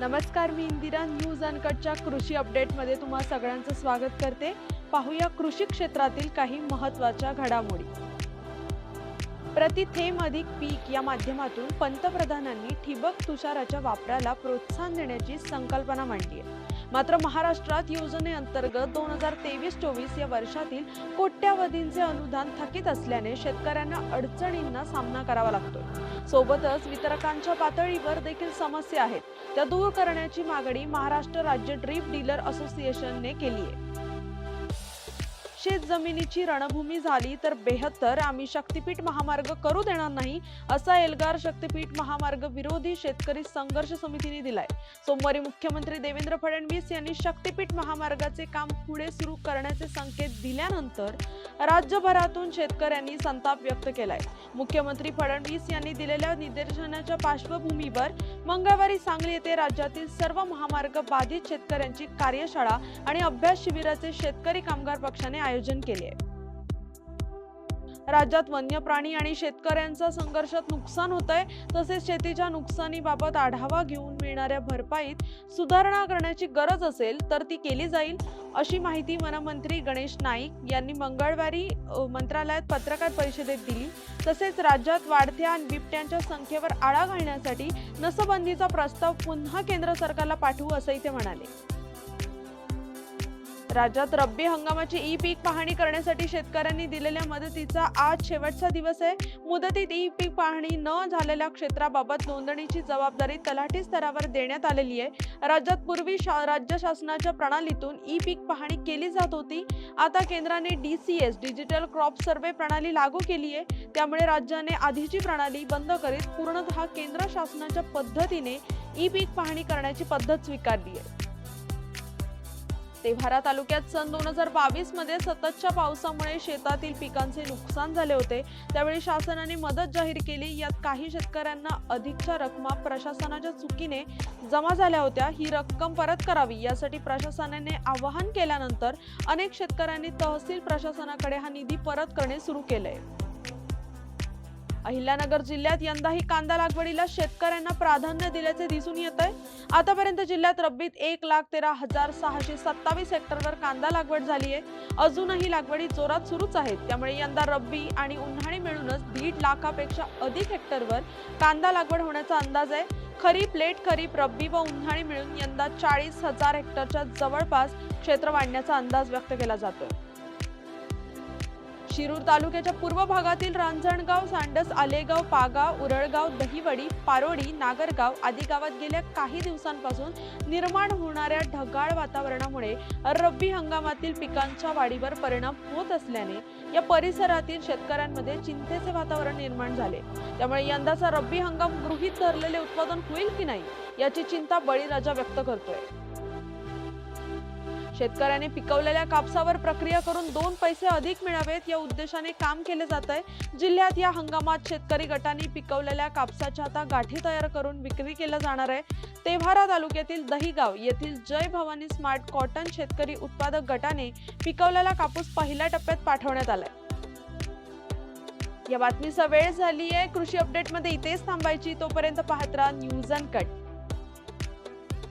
नमस्कार मी इंदिरा न्यूज अनकटच्या कृषी अपडेटमध्ये तुम्हा सगळ्यांचं स्वागत करते. पाहूया कृषी क्षेत्रातील काही महत्त्वाच्या घडामोडी. प्रति थेंब अधिक पीक या माध्यमातून पंतप्रधानांनी ठिबक तुषाराच्या वापराला प्रोत्साहन देण्याची संकल्पना मांडली आहे. मात्र महाराष्ट्रात योजनेअंतर्गत दोन हजार तेवीस चोवीस या वर्षातील कोट्यावधींचे अनुदान थकीत असल्याने शेतकऱ्यांना अडचणींना सामना करावा लागतो सोबतच वितरकांच्या पातळीवर देखील समस्या आहेत. त्या दूर करण्याची मागणी महाराष्ट्र राज्य ड्रीप डीलर असोसिएशनने केली आहे शेत जमिनीची रणभूमी झाली तर बेहत्तर. आम्ही शक्तीपीठ महामार्ग करू देणार नाही असा एल्गार शक्तीपीठ महामार्ग विरोधी शेतकरी संघर्ष समितीने दिलाय. सोमवारी मुख्यमंत्री देवेंद्र फडणवीस यांनी शक्तीपीठ महामार्गाचे काम पुढे सुरू करण्याचे संकेत दिल्यानंतर राज्यभरातून शेतकऱ्यांनी संताप व्यक्त केलाय. मुख्यमंत्री फडणवीस यांनी दिलेल्या निदर्शनाच्या पार्श्वभूमीवर मंगळवारी सांगली येथे राज्यातील सर्व महामार्ग बाधित शेतकऱ्यांची कार्यशाळा आणि अभ्यास शिबिराचे शेतकरी कामगार पक्षाने आयोजन केले आहे. राज्यात वन्य प्राणी आणि शेतकऱ्यांचा संघर्षात नुकसान होत आहे तसेच शेतीच्या नुकसानीबाबत आढावा घेऊन मिळणाऱ्या भरपाईत सुधारणा करण्याची गरज असेल तर ती केली जाईल अशी माहिती वनमंत्री गणेश नाईक यांनी मंगळवारी मंत्रालयात पत्रकार परिषदेत दिली. तसेच राज्यात वाढत्या बिबट्यांच्या संख्येवर आळा घालण्यासाठी नसबंदीचा प्रस्ताव पुन्हा केंद्र सरकारला पाठवू असंही ते म्हणाले. राज्यात रब्बी हंगामाची ई पीक पाहणी करण्यासाठी शेतकऱ्यांनी दिलेल्या मदतीचा आज शेवटचा दिवस आहे. मुदतीत ई पीक पाहणी न झालेल्या क्षेत्राबाबत नोंदणीची जबाबदारी तलाठी स्तरावर देण्यात आलेली आहे. राज्यात पूर्वी शा राज्य शासनाच्या प्रणालीतून ई पीक पाहणी केली जात होती. आता केंद्राने D C S digital crop survey प्रणाली लागू केली आहे. त्यामुळे राज्याने आधीची प्रणाली बंद करीत पूर्णतः केंद्र शासनाच्या पद्धतीने ई पीक पाहणी करण्याची पद्धत स्वीकारली आहे. तेव्हारा तालुक्यात सन दोन हजार बावीसमध्ये सततच्या पावसामुळे शेतातील पिकांचे नुकसान झाले होते. त्यावेळी शासनाने मदत जाहीर केली. यात काही शेतकऱ्यांना अधिकच्या रकमा प्रशासनाच्या चुकीने जमा झाल्या होत्या. ही रक्कम परत करावी यासाठी प्रशासनाने आवाहन केल्यानंतर अनेक शेतकऱ्यांनी तहसील प्रशासनाकडे हा निधी परत करणे सुरू केलंय. अहिल्यानगर जिल्ह्यात यंदाही कांदा लागवडीला शेतकऱ्यांना प्राधान्य दिल्याचे दिसून येत आहे. आतापर्यंत जिल्ह्यात रब्बीत एक लाख तेरा हजार सहाशे सत्तावीस हेक्टरवर कांदा लागवड झाली आहे. अजूनही लागवडी जोरात सुरूच आहेत. त्यामुळे यंदा रब्बी आणि उन्हाळी मिळूनच दीड लाखापेक्षा अधिक हेक्टरवर कांदा लागवड होण्याचा अंदाज आहे. खरीप लेट खरीप रब्बी व उन्हाळी मिळून यंदा चाळीस हजार हेक्टरच्या जवळपास क्षेत्र वाढण्याचा अंदाज व्यक्त केला जातोय. शिरूर तालुक्याच्या पूर्व भागातील रांजणगाव सांडस आलेगाव पागाव उरळगाव दहिवडी पारोडी नागरगाव आदी गावात गेल्या काही दिवसांपासून निर्माण होणाऱ्या ढगाळ वातावरणामुळे रब्बी हंगामातील पिकांच्या वाढीवर परिणाम होत असल्याने या परिसरातील शेतकऱ्यांमध्ये चिंतेचे वातावरण निर्माण झाले. त्यामुळे यंदाचा रब्बी हंगाम गृहीत धरलेले उत्पादन होईल की नाही याची चिंता बळीराजा व्यक्त करतोय. शेतकऱ्याने पिकवलेल्या कापसावर प्रक्रिया करून दोन पैसे अधिक मिळावेत या उद्देशाने काम केले जात आहे. जिल्ह्यात या हंगामात शेतकरी गटांनी पिकवलेल्या कापसाच्या आता गाठी तयार करून विक्री केल्या जाणार आहे. तेव्हारा तालुक्यातील दहीगाव येथील जय भवानी स्मार्ट कॉटन शेतकरी उत्पादक गटाने पिकवलेला कापूस पहिल्या टप्प्यात पाठवण्यात आलाय. या बातमीचा वेळ झाली आहे कृषी अपडेटमध्ये इथेच थांबायची. तोपर्यंत पाहत राहा न्यूज अँड कट.